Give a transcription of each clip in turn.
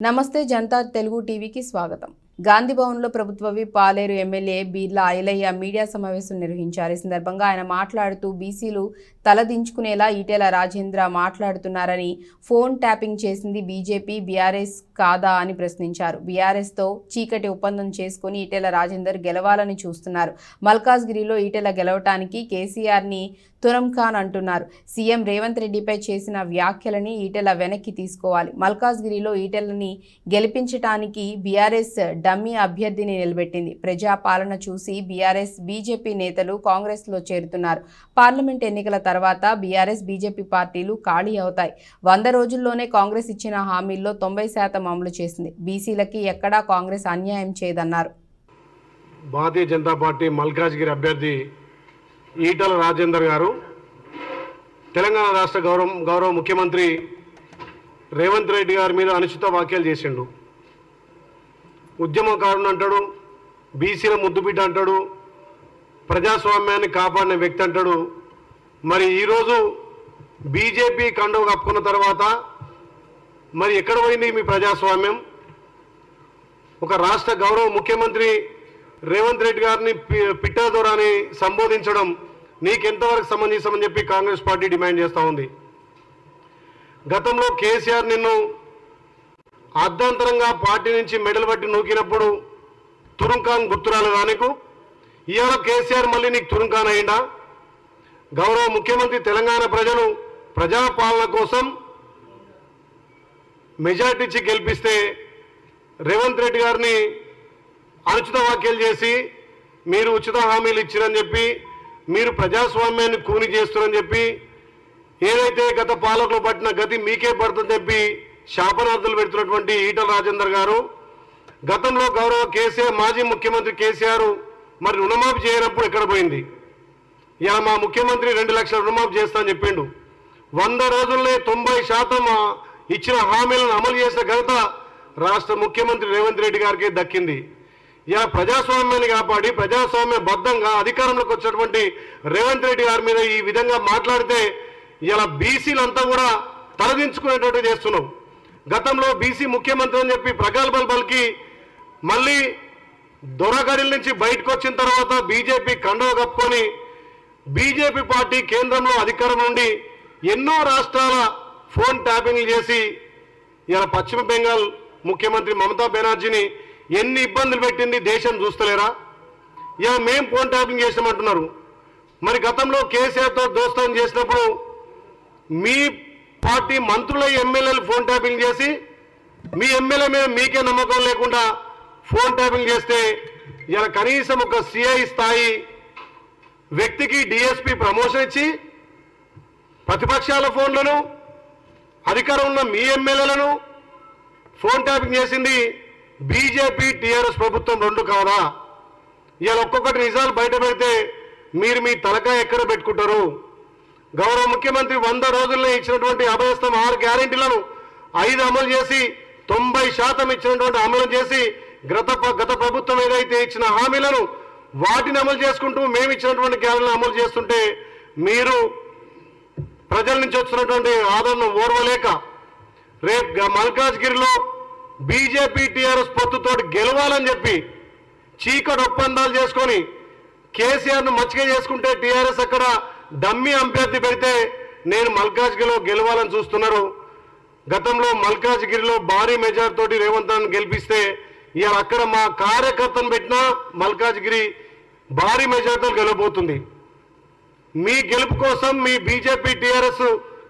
నమస్తే జనతా తెలుగు టీవీకి స్వాగతం. గాంధీ భవన్లో పాలేరు ఎమ్మెల్యే బీర్లా ఐలయ్య మీడియా సమావేశం నిర్వహించారు. ఈ సందర్భంగా ఆయన మాట్లాడుతూ బీసీలు తలదించుకునేలా ఈటెల రాజేంద్ర మాట్లాడుతున్నారని ఫోన్ ట్యాపింగ్ చేసింది బీజేపీ బీఆర్ఎస్ కాదా అని ప్రశ్నించారు. బీఆర్ఎస్తో చీకటి ఒప్పందం చేసుకుని ఈటెల రాజేందర్ గెలవాలని చూస్తున్నారు. మల్కాజ్గిరిలో ఈటెల గెలవటానికి కేసీఆర్ని తురం ఖాన్ అంటున్నారు. సీఎం రేవంత్ రెడ్డిపై చేసిన వ్యాఖ్యలని ఈటెల వెనక్కి తీసుకోవాలి. మల్కాజ్గిరిలో ఈటెలని గెలిపించటానికి బీఆర్ఎస్ డమ్మీ అభ్యర్థిని నిలబెట్టింది. ప్రజాపాలన చూసి బీఆర్ఎస్ బీజేపీ నేతలు కాంగ్రెస్లో చేరుతున్నారు. పార్లమెంట్ ఎన్నికల తర్వాత బీఆర్ఎస్ బీజేపీ పార్టీలు ఖాళీ అవుతాయి. వంద రోజుల్లోనే కాంగ్రెస్ ఇచ్చిన హామీల్లో తొంభై శాతం అమలు చేసింది. బీసీలకి ఎక్కడా కాంగ్రెస్ అన్యాయం చేయదన్నారు. భారతీయ జనతా పార్టీ మల్కాజ్గిరి అభ్యర్థి ఈటల రాజేందర్ గారు తెలంగాణ రాష్ట్ర గౌరవ గౌరవ ముఖ్యమంత్రి రేవంత్ రెడ్డి గారి మీద అనుచిత వ్యాఖ్యలు చేసిండు. ఉద్యమకారుడు అంటాడు బీసీల ముద్దుబిడ్డ అంటాడు ప్రజాస్వామ్యాన్ని కాపాడిన వ్యక్తి అంటాడు. మరి ఈరోజు బీజేపీ కండవ కప్పుకున్న తర్వాత మరి ఎక్కడ పోయింది మీ ప్రజాస్వామ్యం? ఒక రాష్ట్ర గౌరవ ముఖ్యమంత్రి రేవంత్ రెడ్డి గారిని పి- పిట్టల సంబోధించడం నీకెంతవరకు సంబంధించమని చెప్పి కాంగ్రెస్ పార్టీ డిమాండ్ చేస్తూ ఉంది. గతంలో కేసీఆర్ నిన్ను అర్ధాంతరంగా పార్టీ నుంచి మెడలు పట్టి నూకినప్పుడు తురుంకాన్ గుర్తురాలు రానికు ఇవాళ కేసీఆర్ మళ్ళీ నీకు తురుంకాన్ అయిందా గౌరవ ముఖ్యమంత్రి తెలంగాణ ప్రజలు ప్రజాపాలన కోసం మెజార్టీ ఇచ్చి గెలిపిస్తే రేవంత్ రెడ్డి గారిని అనుచిత వ్యాఖ్యలు చేసి మీరు ఉచిత హామీలు ఇచ్చిరని చెప్పి మీరు ప్రజాస్వామ్యాన్ని కూని చేస్తున్నారని చెప్పి ఏదైతే గత పాలకులు పట్టిన గతి మీకే పడుతుందని చెప్పి శాపనార్థులు పెడుతున్నటువంటి ఈటల రాజేందర్ గారు. గతంలో గౌరవ కేసీఆర్ మాజీ ముఖ్యమంత్రి కేసీఆర్ మరి రుణమాఫీ చేయనప్పుడు ఎక్కడ పోయింది? ఇలా మా ముఖ్యమంత్రి రెండు లక్షల రుణమాఫీ చేస్తా అని చెప్పిండు. వంద రోజుల్లో తొంభై శాతం ఇచ్చిన హామీలను అమలు చేసిన ఘనత రాష్ట్ర ముఖ్యమంత్రి రేవంత్ రెడ్డి గారికి దక్కింది. ఇలా ప్రజాస్వామ్యాన్ని కాపాడి ప్రజాస్వామ్య బద్ధంగా అధికారంలోకి వచ్చినటువంటి రేవంత్ రెడ్డి గారి మీద ఈ విధంగా మాట్లాడితే ఇలా బీసీలంతా కూడా తలదించుకునేటట్టు చేస్తున్నావు గతంలో బీసీ ముఖ్యమంత్రి అని చెప్పి ప్రగల్భాలు పలికి మళ్ళీ దొరగడిల నుంచి బయటకు వచ్చిన తర్వాత బీజేపీ కండవ కప్పుకొని బీజేపీ పార్టీ కేంద్రంలో అధికారం నుండి ఎన్నో రాష్ట్రాల ఫోన్ ట్యాపింగ్లు చేసి ఇలా పశ్చిమ బెంగాల్ ముఖ్యమంత్రి మమతా బెనర్జీని ఎన్ని ఇబ్బందులు పెట్టింది దేశం చూస్తలేరా? ఇలా మేం ఫోన్ ట్యాపింగ్ చేసామంటున్నారు మరి గతంలో కేసీఆర్తో దోస్తం చేసినప్పుడు మీ పార్టీ మంత్రుల ఎమ్మెల్యేలు ఫోన్ ట్యాపింగ్ చేసి మీ ఎమ్మెల్యే మీద మీకే నమ్మకం లేకుండా ఫోన్ ట్యాపింగ్ చేస్తే ఇలా కనీసం ఒక సిఐ స్థాయి వ్యక్తికి డిఎస్పి ప్రమోషన్ ఇచ్చి ప్రతిపక్షాల ఫోన్లను అధికారం ఉన్న మీ ఎమ్మెల్యేలను ఫోన్ ట్యాపింగ్ చేసింది బీజేపీ టీఆర్ఎస్ ప్రభుత్వం రెండు కాదా? ఇలా ఒక్కొక్కటి నిజాలు బయట పెడితే మీరు మీ తలకాయ ఎక్కడ పెట్టుకుంటారు? గౌరవ ముఖ్యమంత్రి వంద రోజుల్లో ఇచ్చినటువంటి అభయస్థం ఆరు గ్యారెంటీలను ఐదు అమలు చేసి తొంభై శాతం ఇచ్చినటువంటి అమలు చేసి గత గత ప్రభుత్వం ఏదైతే ఇచ్చిన హామీలను వాటిని అమలు చేసుకుంటూ మేము ఇచ్చినటువంటి గ్యారెంటీలను అమలు చేస్తుంటే మీరు ప్రజల నుంచి వచ్చినటువంటి ఆదరణ ఓర్వలేక రేపు మల్కాజ్గిరిలో బీజేపీ టీఆర్ఎస్ పొత్తుతో గెలవాలని చెప్పి చీకటి ఒప్పందాలు చేసుకొని కేసీఆర్ను మచ్చిక చేసుకుంటే టీఆర్ఎస్ అక్కడ డమ్మి అభ్యర్థి పెడితే నేను మల్కాజ్గిరిలో గెలవాలని చూస్తున్నారు. గతంలో మల్కాజ్గిరిలో భారీ మెజార్ తోటి రేవంత్ రెడ్డిని గెలిపిస్తే ఇవాళ అక్కడ మా కార్యకర్తను పెట్టినా మల్కాజ్గిరి భారీ మెజార్తో గెలవబోతుంది. మీ గెలుపు కోసం మీ బీజేపీ టీఆర్ఎస్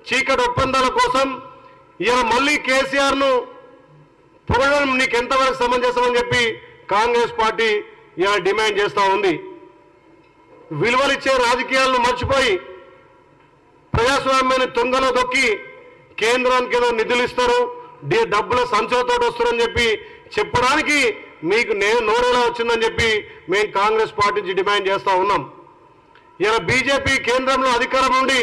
చీకటి ఒప్పందాల కోసం ఇలా మళ్ళీ కేసీఆర్ను పొగడం నీకు ఎంతవరకు సమంజసమని చెప్పి కాంగ్రెస్ పార్టీ ఇలా డిమాండ్ చేస్తూ ఉంది. విలువలిచ్చే రాజకీయాలను మర్చిపోయి ప్రజాస్వామ్యాన్ని తుంగలో దొక్కి కేంద్రానికి ఏదో నిధులు ఇస్తారు డి- డబ్బుల సంచలతో వస్తారని చెప్పి చెప్పడానికి మీకు నేను నోరేలా వచ్చిందని చెప్పి మేము కాంగ్రెస్ పార్టీ నుంచి డిమాండ్ చేస్తూ ఉన్నాం. ఇలా బీజేపీ కేంద్రంలో అధికారం ఉండి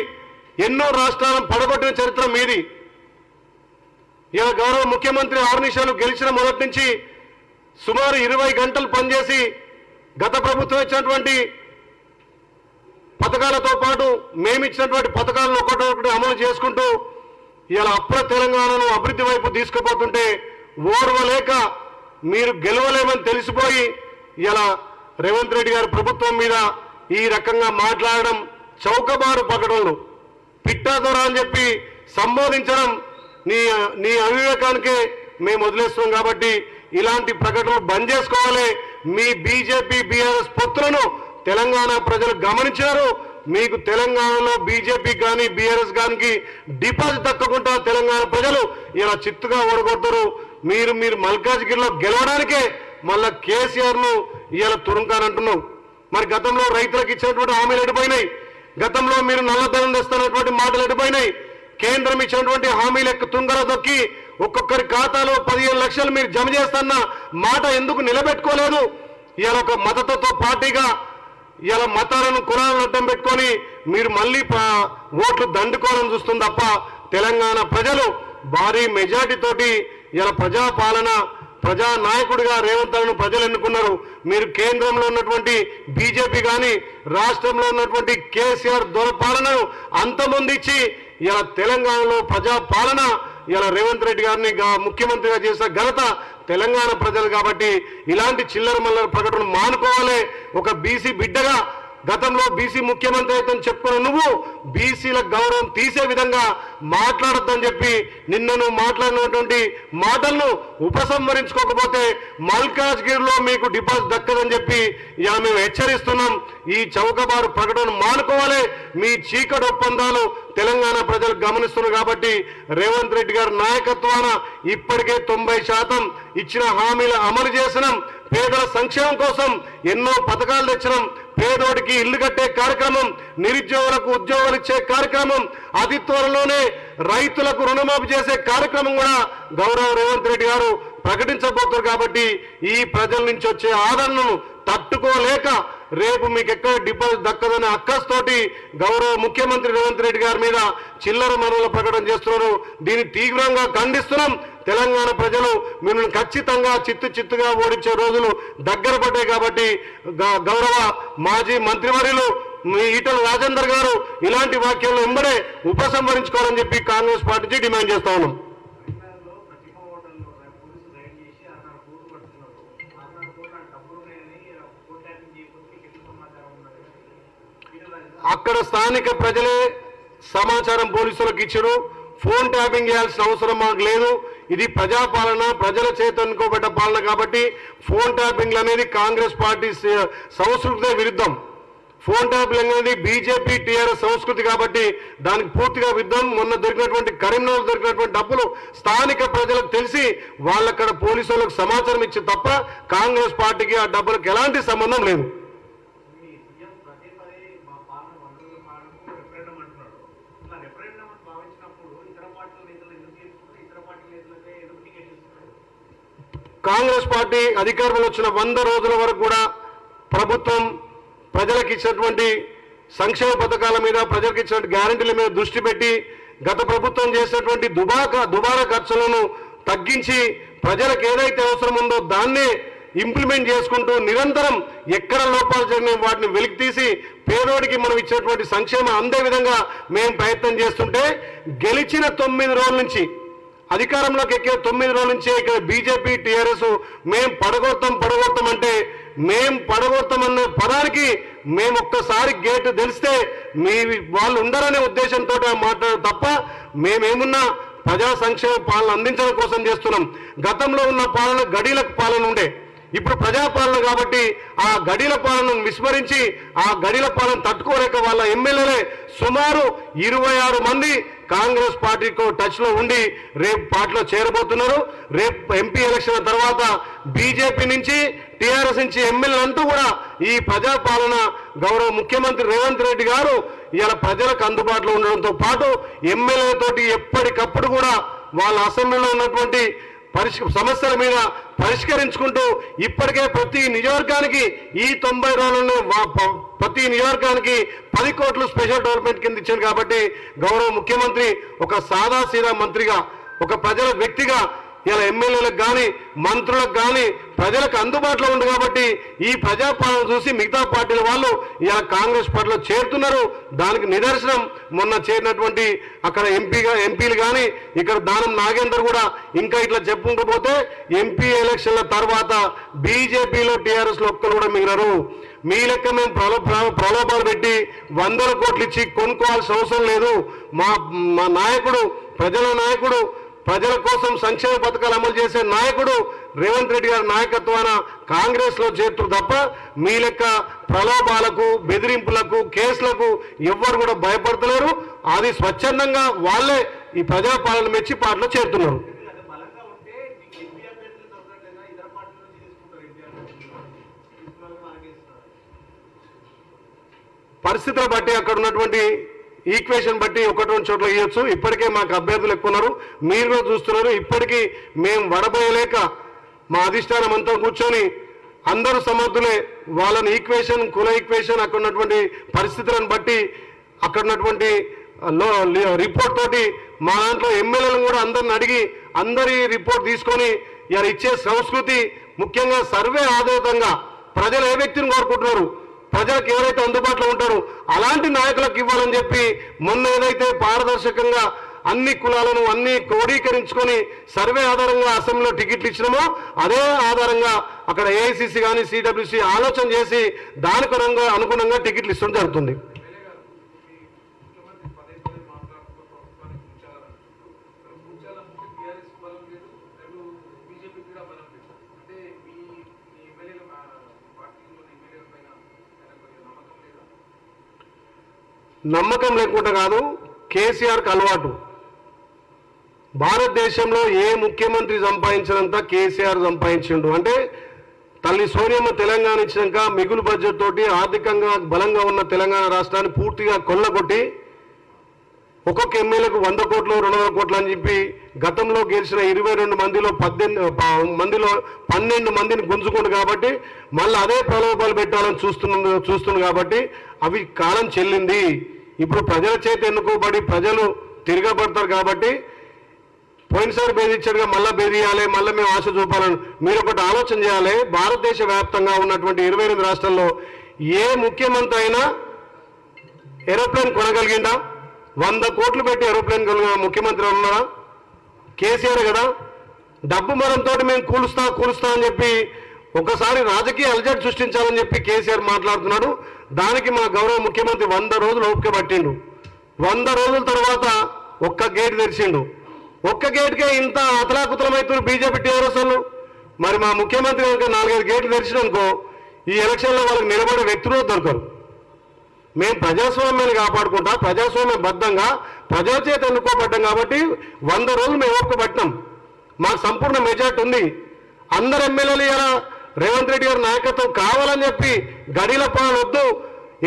ఎన్నో రాష్ట్రాలను పడగొట్టిన చరిత్ర మీది. ఇలా గౌరవ ముఖ్యమంత్రి ఆరు గెలిచిన మొదటి నుంచి సుమారు ఇరవై గంటలు పనిచేసి గత ప్రభుత్వం ఇచ్చినటువంటి పథకాలతో పాటు మేమిచ్చినటువంటి పథకాలను ఒకటొకటి అమలు చేసుకుంటూ ఇలా అప్పుల తెలంగాణను అభివృద్ధి వైపు తీసుకుపోతుంటే ఓర్వలేక మీరు గెలవలేమని తెలిసిపోయి ఇలా రేవంత్ రెడ్డి గారి ప్రభుత్వం మీద ఈ రకంగా మాట్లాడడం చౌకబారు పకడలు పిట్టాదొర అని చెప్పి సంబోధించడం నీ నీ అవివేకానికే మేము వదిలేస్తున్నాం కాబట్టి ఇలాంటి ప్రకటనలు బంద్ చేసుకోవాలి. మీ బీజేపీ బీఆర్ఎస్ పొత్తులను తెలంగాణ ప్రజలు గమనించారు. మీకు తెలంగాణలో బీజేపీ కానీ బీఆర్ఎస్ కానీ డిపాజిట్ దక్కకుండా తెలంగాణ ప్రజలు ఇలా చిత్తుగా ఓడగొడతారు. మీరు మీరు మల్కాజ్గిరిలో గెలవడానికే మళ్ళా కేసీఆర్ను ఇలా తురుంకానంటున్నావు మరి గతంలో రైతులకు ఇచ్చినటువంటి హామీలు ఎడిపోయినాయి గతంలో మీరు నల్లధనం తెస్తున్నటువంటి మాటలు ఎడిపోయినాయి కేంద్రం ఇచ్చినటువంటి హామీలు ఎక్క తుంగర దొక్కి ఒక్కొక్కరి ఖాతాలో పదిహేను లక్షలు మీరు జమ చేస్తున్న మాట ఎందుకు నిలబెట్టుకోలేదు? ఇలా ఒక మద్దతుతో పార్టీగా ఇలా మతాలను కులాలను అడ్డం పెట్టుకొని మీరు మళ్ళీ ఓట్లు దండుకోవాలని చూస్తుంది తప్ప తెలంగాణ ప్రజలు భారీ మెజార్టీతోటి ఇలా ప్రజాపాలన ప్రజా నాయకుడిగా రేవంత్ రెడ్డిని ప్రజలు ఎన్నుకున్నారు. మీరు కేంద్రంలో ఉన్నటువంటి బీజేపీ కానీ రాష్ట్రంలో ఉన్నటువంటి కేసీఆర్ దొరపాలనను అంతమొందించి ఇలా తెలంగాణలో ప్రజాపాలన ఇలా రేవంత్ రెడ్డి గారిని ముఖ్యమంత్రిగా చేసిన ఘనత తెలంగాణ ప్రజలు కాబట్టి ఇలాంటి చిల్లర మల్లర ప్రకటన మానుకోవాలి. ఒక బీసీ బిడ్డగా గతంలో బీసీ ముఖ్యమంత్రి అయితే చెప్పుకున్న నువ్వు బీసీల గౌరవం తీసే విధంగా మాట్లాడొద్దని చెప్పి నిన్న నువ్వు మాట్లాడినటువంటి మాటలను ఉపసంహరించుకోకపోతే మల్కాజ్గిరిలో మీకు డిపాజిట్ దక్కదని చెప్పి ఇలా మేము హెచ్చరిస్తున్నాం. ఈ చౌకబారు ప్రకటన మానుకోవాలి. మీ చీకటి ఒప్పందాలు తెలంగాణ ప్రజలు గమనిస్తున్నారు కాబట్టి రేవంత్ రెడ్డి గారి నాయకత్వాన ఇప్పటికే తొంభై శాతం ఇచ్చిన హామీలు అమలు చేసినాం పేదల సంక్షేమం కోసం ఎన్నో పథకాలు తెచ్చినాం. పేదోడికి ఇల్లు కట్టే కార్యక్రమం నిరుద్యోగులకు ఉద్యోగాలు ఇచ్చే కార్యక్రమం అతి త్వరలోనే రైతులకు రుణమాఫీ చేసే కార్యక్రమం కూడా గౌరవ రేవంత్ రెడ్డి గారు ప్రకటించబోతున్నారు కాబట్టి ఈ ప్రజల నుంచి వచ్చే ఆదరణను తట్టుకోలేక రేపు మీకు ఎక్కడ డిపాజిట్ దక్కదనే అక్కస్తోటి గౌరవ ముఖ్యమంత్రి రేవంత్ రెడ్డి గారి మీద చిల్లర మనుల ప్రకటన చేస్తున్నారు. దీన్ని తీవ్రంగా ఖండిస్తున్నాం. తెలంగాణ ప్రజలు మిమ్మల్ని ఖచ్చితంగా చిత్తు చిత్తుగా ఓడించే రోజులు దగ్గర పడ్డాయి కాబట్టి గ- గౌరవ మాజీ మంత్రివర్యులు మీ ఈటల రాజేందర్ గారు ఇలాంటి వాక్యాలను వెంబడే ఉపసంహరించుకోవాలని చెప్పి కాంగ్రెస్ పార్టీ డిమాండ్ చేస్తా ఉన్నాం. అక్కడ స్థానిక ప్రజలే సమాచారం పోలీసులకు ఇచ్చారు. ఫోన్ ట్యాపింగ్ చేయాల్సిన అవసరం మాకు లేదు. ఇది ప్రజాపాలన ప్రజల చేత అనుకోబడ్డ పాలన కాబట్టి ఫోన్ ట్యాపింగ్లు అనేది కాంగ్రెస్ పార్టీ సంస్కృతి విరుద్ధం. ఫోన్ ట్యాపింగ్ అనేది బీజేపీ టీఆర్ఎస్ సంస్కృతి కాబట్టి దానికి పూర్తిగా విరుద్ధం. మొన్న దొరికినటువంటి కరీంనగర్ దొరికినటువంటి డబ్బులు స్థానిక ప్రజలకు తెలిసి వాళ్ళక్కడ పోలీసు సమాచారం ఇచ్చి తప్ప కాంగ్రెస్ పార్టీకి ఆ డబ్బులకు ఎలాంటి సంబంధం లేదు మీ సీఎం పదే పదే మా పాలన వనరుల పాలనకు రెఫరెండం అంటున్నాడు ఇట్లా రెఫరెండం అని భావించినప్పుడు ఇతర పార్టీల నేతలు ఎందుకు చేసుకుంటారు ఇతర పార్టీ నేతలకే ఎందుకు టికెట్ ఇస్తున్నారు కాంగ్రెస్ పార్టీ అధికారంలో వచ్చిన వంద రోజుల వరకు కూడా ప్రభుత్వం ప్రజలకు ఇచ్చినటువంటి సంక్షేమ పథకాల మీద ప్రజలకు ఇచ్చినటువంటి గ్యారంటీల మీద దృష్టి పెట్టి గత ప్రభుత్వం చేసినటువంటి దుబాక దుబారా ఖర్చులను తగ్గించి ప్రజలకు ఏదైతే అవసరం ఉందో దాన్నే ఇంప్లిమెంట్ చేసుకుంటూ నిరంతరం ఎక్కడ లోపాలు జరిగిన వాటిని వెలికి తీసి పేదోడికి మనం ఇచ్చేటువంటి సంక్షేమం అందే విధంగా మేము ప్రయత్నం చేస్తుంటే గెలిచిన తొమ్మిది రోజుల నుంచి అధికారంలోకి ఎక్కే తొమ్మిది రోజుల నుంచి ఇక్కడ బీజేపీ టీఆర్ఎస్ మేం పడగొడతాం పడగొడతాం అంటే మేం పడగొడతామన్న పదానికి మేము ఒక్కసారి గేటు తెలిస్తే మీ వాళ్ళు ఉండరనే ఉద్దేశంతో మాట్లాడు తప్ప మేమేమున్నా ప్రజా సంక్షేమ పాలన అందించడం కోసం చేస్తున్నాం. గతంలో ఉన్న పాలన గడీలకు పాలన ఉండే. ఇప్పుడు ప్రజాపాలన కాబట్టి ఆ గడిల పాలనను విస్మరించి ఆ గడిల పాలన తట్టుకోలేక వాళ్ళ ఎమ్మెల్యేలే సుమారు ఇరవై ఆరు మంది కాంగ్రెస్ పార్టీతో టచ్లో ఉండి రేపు పార్టీలో చేరబోతున్నారు. రేపు ఎంపీ ఎలక్షన్ తర్వాత బీజేపీ నుంచి టీఆర్ఎస్ నుంచి ఎమ్మెల్యే అంటూ కూడా ఈ ప్రజాపాలన గౌరవ ముఖ్యమంత్రి రేవంత్ రెడ్డి గారు ఇలా ప్రజలకు అందుబాటులో ఉండడంతో పాటు ఎమ్మెల్యేలతోటి ఎప్పటికప్పుడు కూడా వాళ్ళ అసెంబ్లీలో ఉన్నటువంటి పరిష్ సమస్యల మీద పరిష్కరించుకుంటూ ఇప్పటికే ప్రతి నియోజకానికి ఈ తొంభై రోజులను ప్రతి నియోజకానికి పది కోట్లు స్పెషల్ డెవలప్మెంట్ కింద ఇచ్చాను కాబట్టి గౌరవ ముఖ్యమంత్రి ఒక సాదా సీదా మంత్రిగా ఒక ప్రజల వ్యక్తిగా ఇలా ఎమ్మెల్యేలకు కానీ మంత్రులకు కానీ ప్రజలకు అందుబాటులో ఉంది కాబట్టి ఈ ప్రజాపాలన చూసి మిగతా పార్టీల వాళ్ళు ఇలా కాంగ్రెస్ పార్టీలో చేరుతున్నారు. దానికి నిదర్శనం మొన్న చేరినటువంటి అక్కడ ఎంపీగా ఎంపీలు కానీ ఇక్కడ దానం నాగేందర్ కూడా ఇంకా ఇట్లా చెప్పుకుంటూ పోతే ఎంపీ ఎలక్షన్ల తర్వాత బీజేపీలో టీఆర్ఎస్లో ఒక్కరు కూడా మిగిలరు. మీ లెక్క మేము ప్రలో ప్రలోభాలు పెట్టి వందల కోట్లు ఇచ్చి కొనుక్కోవాల్సిన అవసరం లేదు. మా మా నాయకుడు ప్రజల నాయకుడు ప్రజల కోసం సంక్షేమ పథకాలు అమలు చేసే నాయకుడు రేవంత్ రెడ్డి గారి నాయకత్వాన కాంగ్రెస్లో చేరుతారు తప్ప మీ లెక్క ప్రలోభాలకు బెదిరింపులకు కేసులకు ఎవ్వరు కూడా భయపడతలేరు. అది స్వచ్ఛందంగా వాళ్ళే ఈ ప్రజాపాలన మెచ్చి పాటలో చేరుతున్నారు. పరిస్థితుల పరిస్థితులు బట్టి అక్కడ ఉన్నటువంటి ఈక్వేషన్ బట్టి ఒకటి రెండు చోట్ల ఇవ్వచ్చు ఇప్పటికే మాకు అభ్యర్థులు ఎక్కువ ఉన్నారు మీరు కూడా చూస్తున్నారు. ఇప్పటికీ మేము వడబోయలేక మా అధిష్టానం అంతా కూర్చొని అందరూ సమర్థులే వాళ్ళని ఈక్వేషన్ కుల ఈక్వేషన్ అక్కడ ఉన్నటువంటి పరిస్థితులను బట్టి అక్కడ ఉన్నటువంటి లో రిపోర్ట్ తోటి మా దాంట్లో ఎమ్మెల్యేలను కూడా అందరిని అడిగి అందరి రిపోర్ట్ తీసుకొని ఇలా ఇచ్చే సంస్కృతి ముఖ్యంగా సర్వే ఆధారితంగా ప్రజలు ఏ వ్యక్తిని కోరుకుంటున్నారు? ప్రజలకు ఎవరైతే అందుబాటులో ఉంటారో అలాంటి నాయకులకు ఇవ్వాలని చెప్పి మొన్న ఏదైతే పారదర్శకంగా అన్ని కులాలను అన్ని క్రోడీకరించుకొని సర్వే ఆధారంగా అసెంబ్లీలో టికెట్లు ఇచ్చినామో అదే ఆధారంగా అక్కడ ఏఐసిసి కానీ సిడబ్ల్యూసి ఆలోచన చేసి దానికి అనుగుణంగా టికెట్లు ఇస్తడం జరుగుతుంది. నమ్మకం లేకుండా కాదు కేసీఆర్కి అలవాటు. భారతదేశంలో ఏ ముఖ్యమంత్రి సంపాదించినంత కేసీఆర్ సంపాదించిండు. అంటే తల్లి సోనియమ్మ తెలంగాణ ఇచ్చినాక మిగులు బడ్జెట్ తోటి ఆర్థికంగా బలంగా ఉన్న తెలంగాణ రాష్ట్రాన్ని పూర్తిగా కొల్లగొట్టి ఒక్కొక్క ఎమ్మెల్యేకు వంద కోట్లు రెండు వందల కోట్లు అని చెప్పి గతంలో గెలిచిన ఇరవై రెండు మందిలో పద్దెనిమిది మందిలో పన్నెండు మందిని గుంజుకుండు కాబట్టి మళ్ళీ అదే ప్రలోభాలు పెట్టాలని చూస్తున్న చూస్తుంది కాబట్టి అవి కాలం చెల్లింది. ఇప్పుడు ప్రజల చేత ఎన్నుకోబడి ప్రజలు తిరగబడతారు కాబట్టి పోయినసారి బెదిరించాడుగా మళ్ళీ బెదిరియాలి మళ్ళీ మేము ఆశ చూపాలని. మీరు ఒకటి ఆలోచన చేయాలి భారతదేశ వ్యాప్తంగా ఉన్నటువంటి ఇరవై ఎనిమిది రాష్ట్రాల్లో ఏ ముఖ్యమంత్రి అయినా ఏరోప్లేన్ కొనగలిగిందా వంద కోట్లు పెట్టి ఏరోప్లేన్ కొన ముఖ్యమంత్రి ఉన్నారా కేసీఆర్ కదా. డబ్బు మరంతో మేము కూలుస్తా కూలుస్తా అని చెప్పి ఒకసారి రాజకీయ అలజడి సృష్టించాలని చెప్పి కేసీఆర్ మాట్లాడుతున్నాడు. దానికి మా గౌరవ ముఖ్యమంత్రి వంద రోజులు ఓపిక పట్టిండు. వంద రోజుల తర్వాత ఒక్క గేట్ తెరిచిండు. ఒక్క గేట్కే ఇంత అతలాకుతలమవుతున్నారు బీజేపీ టీఆర్ఎస్లు మరి మా ముఖ్యమంత్రి కనుక నాలుగైదు గేట్లు తెరిచిననుకో ఈ ఎలక్షన్లో వాళ్ళకి నిలబడే వ్యక్తులు దొరకరు మేము ప్రజాస్వామ్యాన్ని కాపాడుకుంటా ప్రజాస్వామ్య బద్ధంగా ప్రజల చేత ఎన్నుకోబడ్డాం కాబట్టి వంద రోజులు మేము ఓపిక మాకు సంపూర్ణ మెజార్టీ ఉంది. అందరు ఎమ్మెల్యేలు ఇలా రేవంత్ రెడ్డి గారి నాయకత్వం కావాలని చెప్పి గడిల పాలొద్దు. వద్దు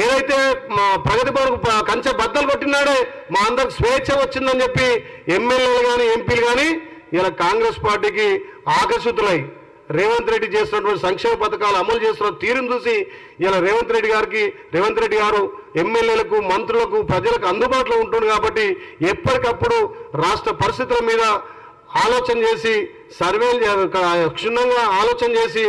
ఏదైతే మా ప్రగతి పరకు కంచె బద్దలు కొట్టినాడే మా అందరికి స్వేచ్ఛ వచ్చిందని చెప్పి ఎమ్మెల్యేలు కానీ ఎంపీలు కానీ ఇలా కాంగ్రెస్ పార్టీకి ఆకర్షితులై రేవంత్ రెడ్డి చేస్తున్నటువంటి సంక్షేమ పథకాలు అమలు చేస్తున్న తీరును చూసి ఇలా రేవంత్ రెడ్డి గారికి రేవంత్ రెడ్డి గారు ఎమ్మెల్యేలకు మంత్రులకు ప్రజలకు అందుబాటులో ఉంటుంది కాబట్టి ఎప్పటికప్పుడు రాష్ట్ర పరిస్థితుల మీద ఆలోచన చేసి సర్వేలు క్షుణ్ణంగా ఆలోచన చేసి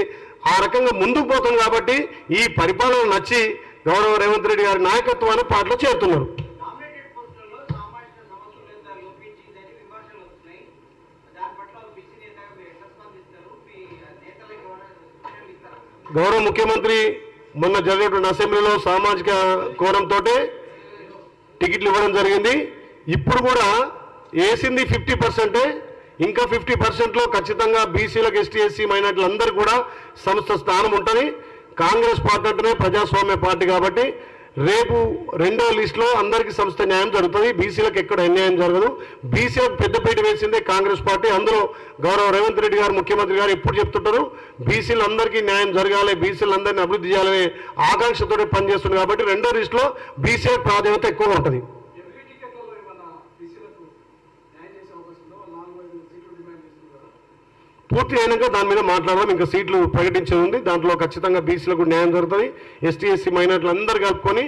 ఆ రకంగా ముందుకు పోతుంది కాబట్టి ఈ పరిపాలన నచ్చి గౌరవ రేవంత్ రెడ్డి గారి నాయకత్వాన్ని పాటలో చేరుతున్నారు. గౌరవ ముఖ్యమంత్రి మొన్న జరిగినటువంటి అసెంబ్లీలో సామాజిక కోణంతో టికెట్లు ఇవ్వడం జరిగింది. ఇప్పుడు కూడా వేసింది ఫిఫ్టీ పర్సెంటే ఇంకా ఫిఫ్టీ పర్సెంట్లో ఖచ్చితంగా బీసీలకు ఎస్టీ ఎస్సీ మైనార్టీలందరూ కూడా సంస్థ స్థానం ఉంటుంది. కాంగ్రెస్ పార్టీ అంటేనే ప్రజాస్వామ్య పార్టీ కాబట్టి రేపు రెండో లిస్టులో అందరికీ సంస్థ న్యాయం జరుగుతుంది. బీసీలకు ఎక్కడ అన్యాయం జరగదు. బీసీలకు పెద్దపీట వేసిందే కాంగ్రెస్ పార్టీ. అందులో గౌరవ రేవంత్ రెడ్డి గారు ముఖ్యమంత్రి గారు ఎప్పుడు చెప్తుంటారు బీసీలందరికీ న్యాయం జరగాలి బీసీలందరినీ అభివృద్ధి చేయాలనే ఆకాంక్షతో పనిచేస్తుంది కాబట్టి రెండో లిస్టులో బీసీ ప్రాధాన్యత ఎక్కువగా ఉంటుంది ఎంపీ టికెట్లలో ఏమన్నా బీసీలకు న్యాయం చేసే అవకాశం ఉందా వాళ్ళు నాలుగు ఐదు సీట్లు డిమాండ్ చేస్తుంది కదా పూర్తి అయినాక దాని మీద మాట్లాడదాం. ఇంకా సీట్లు ప్రకటించేది ఉంది దాంట్లో ఖచ్చితంగా బీసీలకు న్యాయం జరుగుతుంది. ఎస్టీ ఎస్సీ మైనార్టీలు అందరు కలుపుకొని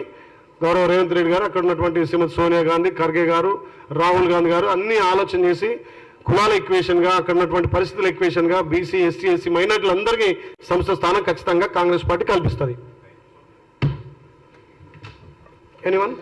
గౌరవ రేవంత్ రెడ్డి గారు అక్కడ ఉన్నటువంటి శ్రీమతి సోనియా గాంధీ ఖర్గే గారు రాహుల్ గాంధీ గారు అన్ని ఆలోచన చేసి కులాల ఈక్వేషన్గా అక్కడ ఉన్నటువంటి పరిస్థితుల ఈక్వేషన్గా బీసీ ఎస్సీ మైనార్టీలు అందరికీ సంస్థ స్థానం ఖచ్చితంగా కాంగ్రెస్ పార్టీ కల్పిస్తుంది. ఎనీవన్